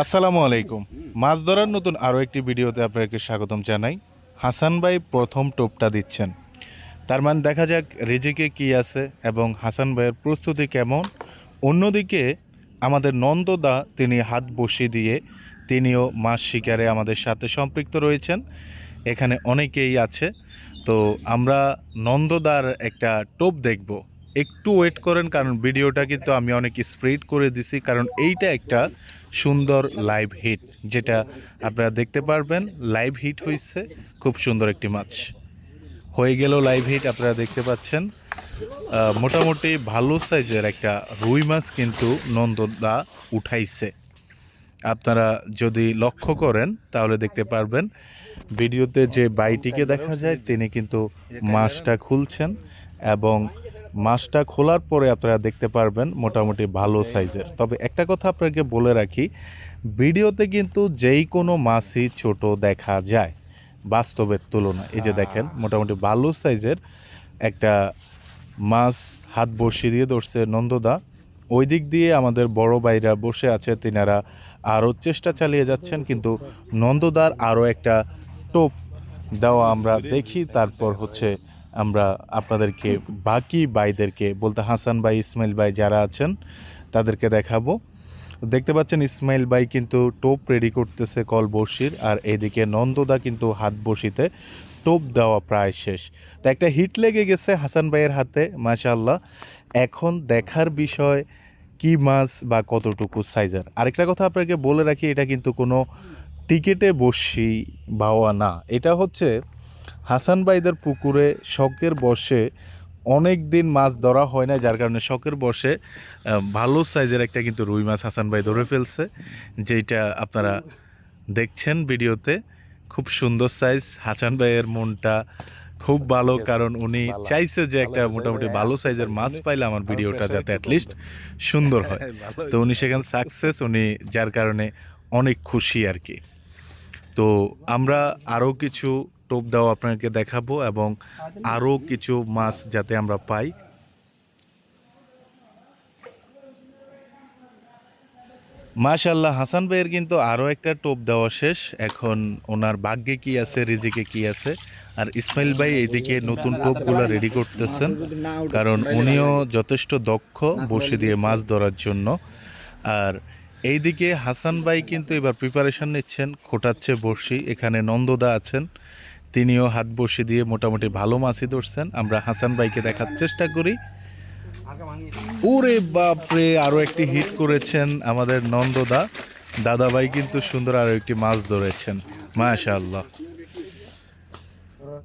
আসসালামু আলাইকুম। মাছ ধরার নতুন আরও একটি ভিডিওতে আপনাকে স্বাগতম জানাই। হাসান ভাই প্রথম টোপটা দিচ্ছেন। তার মানে দেখা যাক রেজিকে কি আছে এবং হাসান ভাইয়ের প্রস্তুতি কেমন। অন্যদিকে আমাদের নন্দদা তিনি হাত বসিয়ে দিয়ে তিনিও মাছ শিকারে আমাদের সাথে সম্পৃক্ত রয়েছেন। এখানে অনেকেই আছে। তো আমরা নন্দদার একটা টোপ দেখব। একটু ওয়েট করেন, কারণ ভিডিওটা কিন্তু আমি অনেক স্প্রেড করে দিছি, কারণ এইটা একটা সুন্দর লাইভ হিট যেটা আপনারা দেখতে পারবেন। লাইভ হিট হয়েছে খুব সুন্দর একটি মাছ। হয়ে গেল লাইভ হিট আপনারা দেখতে পাচ্ছেন। মোটামুটি ভালো সাইজের একটা রুই মাছ কিন্তু নন্দদা উঠাইছে। আপনারা যদি লক্ষ্য করেন, তাহলে দেখতে পারবেন, ভিডিওতে যে বাইটিকে দেখা যায়, তিনি কিন্তু মাছটা খুলছেন এবং মাছটা খোলার পরে আপনারা দেখতে পারবেন মোটামুটি ভালো সাইজের। তবে একটা কথা আপনাকে বলে রাখি, ভিডিওতে কিন্তু যেই কোনো মাছই ছোট দেখা যায়, বাস্তবের তুলনায়। এই যে দেখেন, মোটামুটি ভালো সাইজের একটা মাছ হাত বসিয়ে দিয়ে ধরছে নন্দদা। ওই দিক দিয়ে আমাদের বড় ভাইরা বসে আছে, তিনারা আরও চেষ্টা চালিয়ে যাচ্ছেন, কিন্তু নন্দদার আরও একটা টোপ দেওয়া আমরা দেখি। তারপর হচ্ছে আমরা আপনাদেরকে, বাকি ভাইদেরকে বলতে হাসান ভাই, ইসমাইল ভাই যারা আছেন, তাদেরকে দেখাবো। দেখতে পাচ্ছেন ইসমাইল ভাই কিন্তু টোপ রেডি করতেছে কল বসির আর এদিকে নন্দদা কিন্তু হাত বসিতে টোপ দেওয়া প্রায় শেষ। তো একটা হিট লেগে গেছে হাসান ভাইয়ের হাতে, মাশাআল্লাহ। এখন দেখার বিষয় কি মাছ বা কতটুকু সাইজের আরেকটা কথা আপনাকে বলে রাখি, এটা কিন্তু কোনো টিকেটে বসি বাওয়া না। এটা হচ্ছে হাসান ভাইদের পুকুরে শখের বসে অনেক দিন মাছ ধরা হয় না, যার কারণে শখের বসে ভালো সাইজের একটা কিন্তু রুই মাছ হাসান ভাই ধরে ফেলছে যেটা আপনারা দেখছেন ভিডিওতে। খুব সুন্দর সাইজ হাসান ভাইয়ের মনটা খুব ভালো কারণ উনি চাইছে যে একটা মোটামুটি ভালো সাইজের মাছ পাইলে আমার ভিডিওটা যাতে অ্যাটলিস্ট সুন্দর হয়। তো উনি সেখানে সাকসেস উনি যার কারণে অনেক খুশি আর কি। তো আমরা আরও কিছু টোপ দাও আপনাকে দেখাবো এবং আরও কিছু মাছ যাতে আমরা পাই। মাশাল্লাহ হাসান ভাইয়ের কিন্তু আরও একটা টোপ দেওয়া শেষ। এখন ওনার ভাগ্যে কি আছে, রিজিকে কি আছে? আর ইসমাইল ভাই এইদিকে নতুন টোপগুলো রেডি করতেছেন। কারণ উনিও যথেষ্ট দক্ষ বসে দিয়ে মাছ ধরার জন্য। আর এইদিকে হাসান ভাই কিন্তু এবার প্রিপারেশন নিচ্ছেন, খোটাচ্ছে বড়শি। এখানে নন্দদা আছেন, তিনিও হাত বসে দিয়ে মোটামুটি ভালো মাছই ধরছেন। আমরা হাসান ভাইকে দেখার চেষ্টা করি। ওরে বাপরে, আরও একটি হিট করেছেন আমাদের নন্দদা। দাদা ভাই কিন্তু সুন্দর আরও একটি মাছ ধরেছেন। মাশাআল্লাহ।